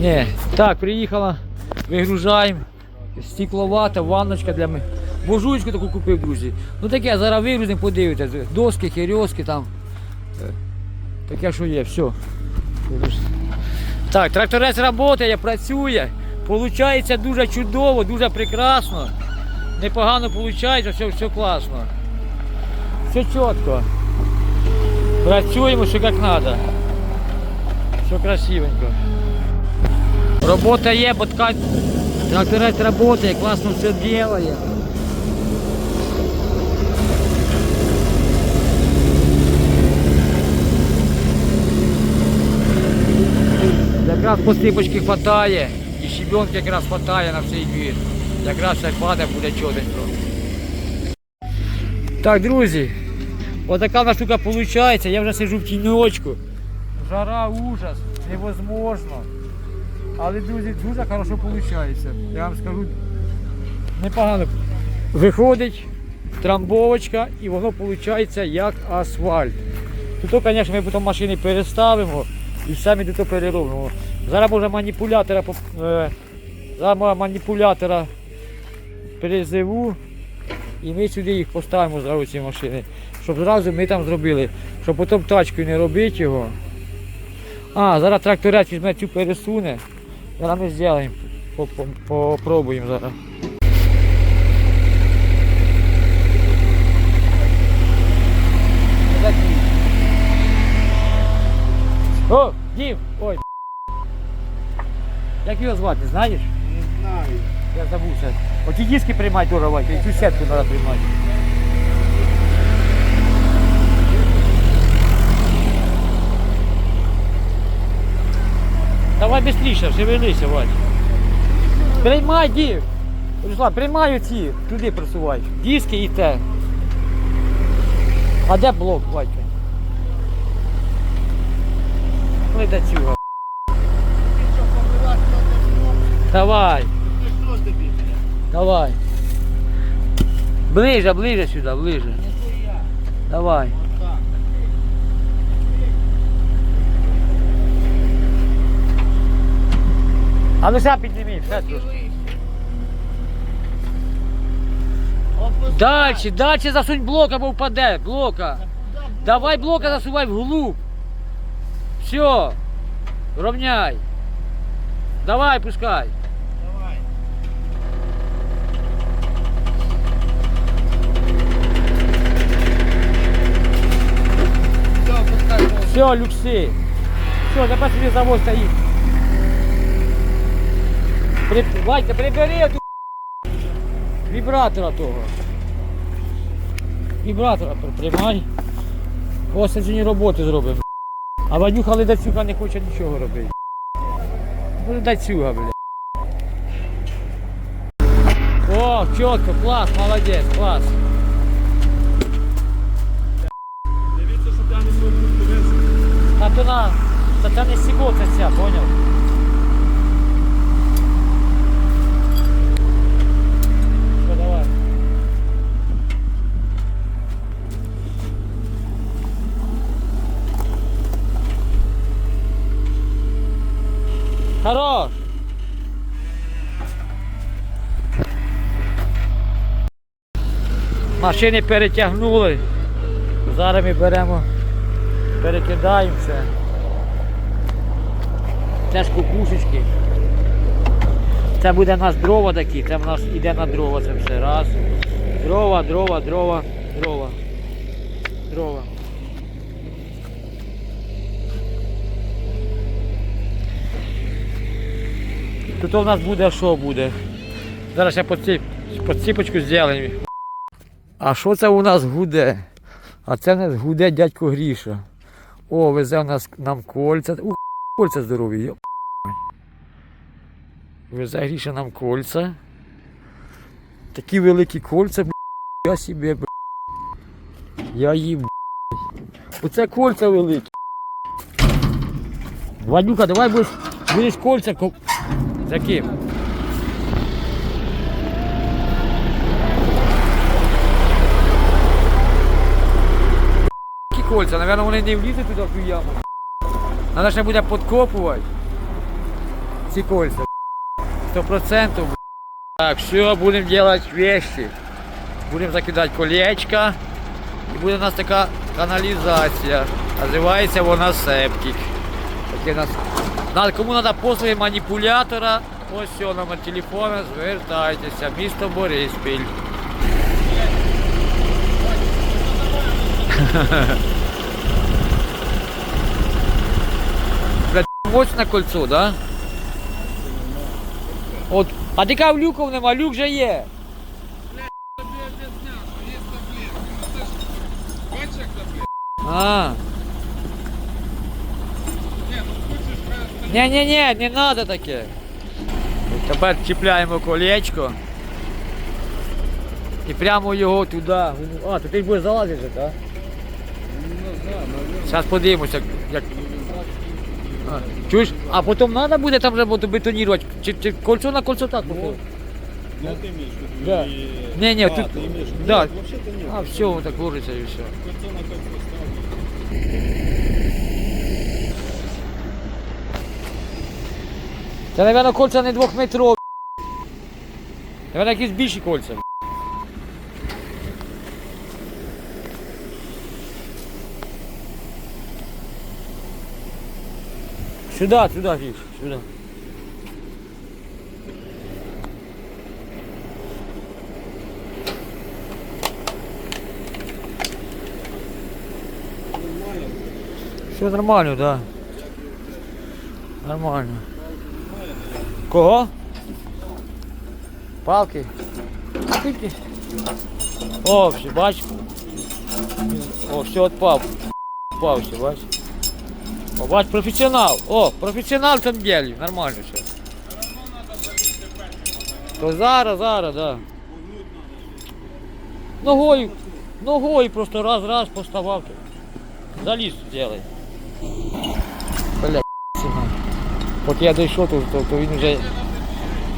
Ні. Так, приїхала, вигружаємо. Стекловата, ванночка для мене. Буржуйку таку купив, друзі. Ну таке, зараз вигрузимо, подивитесь. Доски, херьоски там. Е, Таке, що є, все. Так, тракторець працює, працює. Получається дуже чудово, дуже прекрасно. Непогано виходить, все, все класно. Все чітко. Працюємо, все як треба. Все красивенько. Робота є, бо ткань тракторець працює, класно все робить. Якраз посипочки хватає, і щебенки якраз хватає на цей двір. Якраз все падає, буде чотенько. Так, друзі, отака нас штука виходить. Я вже сиджу в тіньочку. Жара, ужас, невозможно. Але, друзі, дуже хорошо виходить. Я вам скажу, непогано. Виходить трамбовочка і воно виходить як асфальт. Тут, звісно, ми потім машини переставимо і самі тут переробимо. Зараз може маніпулятора, е, зараз маніпулятора перезиву і ми сюди їх поставимо зразу ці машини. Щоб зразу ми там зробили, щоб потім тачкою не робити його. А, зараз тракторець візьме цю пересуне. Зараз ми зробимо, По- по- попробуємо зараз. О, Дім! Ой. Як його звати, знаєш? Не знаю. Я забувся. Оті диски приймай теж, і цю сетку треба приймати. Давай швидше, шевелися, Вадь. Приймай, Дів. Руслан, приймай оці, туди просувай. Диски і те. А де блок, Вадька? Ну і до цього. Давай. Ну? Давай. Ближе, ближе сюди, ближе. Давай. А ну сам підніми, все трошки. Опусти. Дальше, дальше засунь блок або впаде. Блока. Давай блока засувай вглуб. Все. Ровняй. Давай, пускай. Давай. Все, пускай. Бог. Все, люкси. Все, тепер собі завод стоїть. При... Вадька, прибери ту вібратора того. Вібратора при- приймай. Сьогодні роботи зробимо. А Вадюха Ледацюка не хоче нічого робити. Ледацюга, бля. О, чітко, клас, молодець, клас. Дивіться, щоб я не дивився. Та то на, та це не сіко, це поняв? Все, давай. Хорош! Машини перетягнули. Зараз ми беремо перекидаємо це. Це ж кукушечки. Це буде у нас дрова такі, це в нас іде на дрова це все. Раз. Дрова, дрова, дрова, дрова. Дрова. Тут у нас буде що буде? Зараз ще поціп, поціпочку зробимо. А що це у нас гуде? А це в нас гуде дядько Гріша. О, везе у нас нам кольця. Ух, кольця здорові. Везе Гріша нам кольця. Такі великі кольця, б**, я собі, б**. Я їм. Оце кольця великі. Вадюка, давай будеш, будеш кольця ко... За ким? Які кольця, напевно, вони не влізуть туди в ту яму. Треба ще буде підкопувати. ці кольця. Сто процентов. Так, все, будемо делать вещи. Будемо закидати колечка. І буде у нас така каналізація. Називається вона септик. Таке у нас. Надо- Кому треба послуги маніпулятора, ось все, номер телефона, звертайтеся. Місто Бориспіль. Блядь, мощне кольцо, да? От, а ти кажу, люков нема, люк же є. Бачиш, як таблетка? А. Ні, ну хочеш, хай Ні, ні, ні, не треба таке. Тепер чіпляємо колечко. І прямо його туди. А, то ти будеш залазити, так? Зараз подивимося, як. А, чуєш? А потім треба буде там вже бетонувати. Чи, чи кольцо на кольцо так походу? Ну, ти имеешь в виду? Да. или- Не, не, а, тут- ты имеешь в виду? да. Вообще-то нет. А, все, вот так ложиться і все. Кольцо на кольцо ставлю. Це, мабуть, кольця не двохметрові. Мабуть, якісь більші кольця. Сюда, сюда, Фиш, сюда. Все нормально, да. Нормально. Кого? Палки? Скільки? О, все, бач. О, все отпав. Отпав все, бач. О, бач, професіонал. О, професіонал цьому ділі. Нормально все. То зараз, зараз, да. Ногою, ногою просто раз, раз поставав. Заліз делай. Поки я дійшов, то, то, то він вже.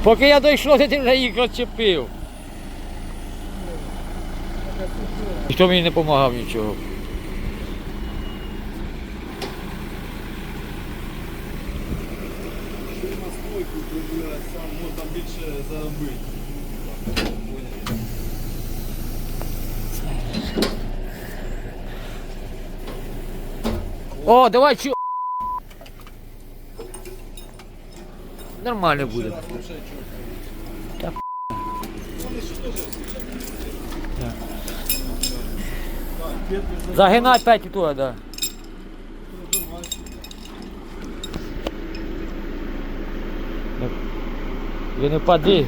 Поки я дійшов, то ти вже їх розчепив. Ніхто мені не допомагав нічого. О, давай чу. Нормально будет. Да. Загинай п'ять и туда, да. Не- не пади.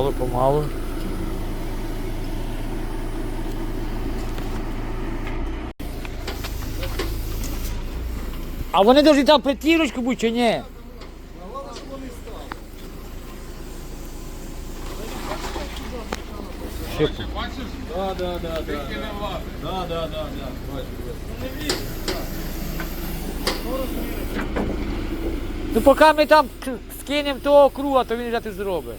Помалу, помалу. А вони повинні там п'ятірочку бути чи ні? Ну поки ми там скинемо того круга, то він вже ти зробить.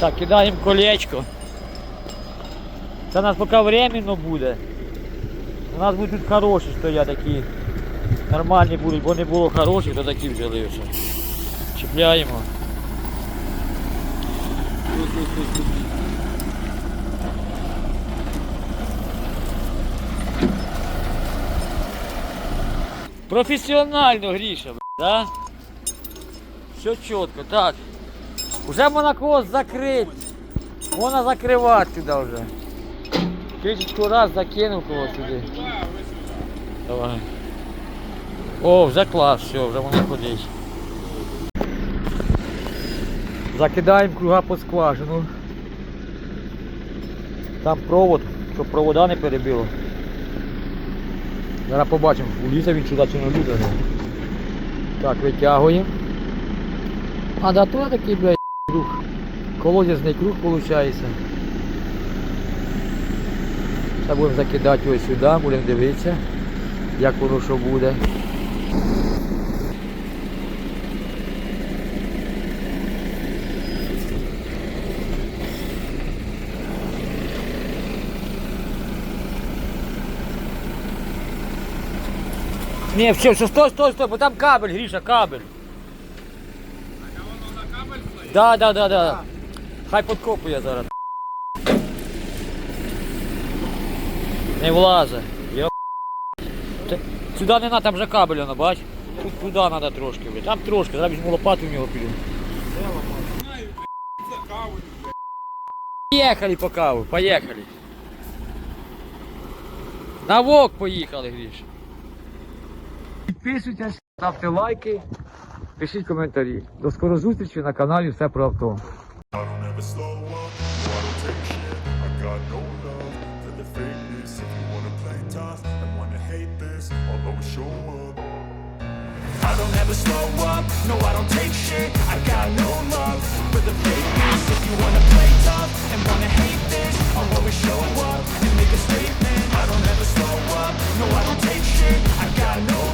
Так, кидаємо колечко. Це у нас поки временно буде. У нас будуть тут хороші стоять такі. Нормальні будуть, бо не було хороших, то такі взяли вже. Чіпляємо. Професіонально, Гріша, б**, да? Все чітко, так. Уже можна когось закрити. Можна закривати сюди вже. Раз закинув когось сюди. Давай. О, вже клас, все, вже можна ходити. Закидаємо круга по скважину. Там провод, щоб провода не перебило. Зараз побачимо, улізе він сюди чи не влізе. Так, витягуємо. А да то такий, блядь, круг. Колодязний круг виходить. Зараз будемо закидати ось сюди, будемо дивитися, як воно що буде. Не, все, все, стой, стой, стой, там кабель, Гриша, кабель. Да, да, да, да. Хай подкопує зараз. Не влазе. Це- Сюди не треба, там вже кабель, воно, бач? Тут туди треба трошки. блядь. Там трошки, зараз візьму лопату в нього піду. Поїхали по каву, поїхали. На вок поїхали, Гріш. Підписуйтесь, ставте лайки, пишіть коментарі. До скорої зустрічі на каналі Все про авто. I don't ever slow up, no I don't take shit I got no love for the fakeness If you wanna play tough and wanna hate this I'll always show up and make a statement I don't ever slow up, no I don't take shit I got no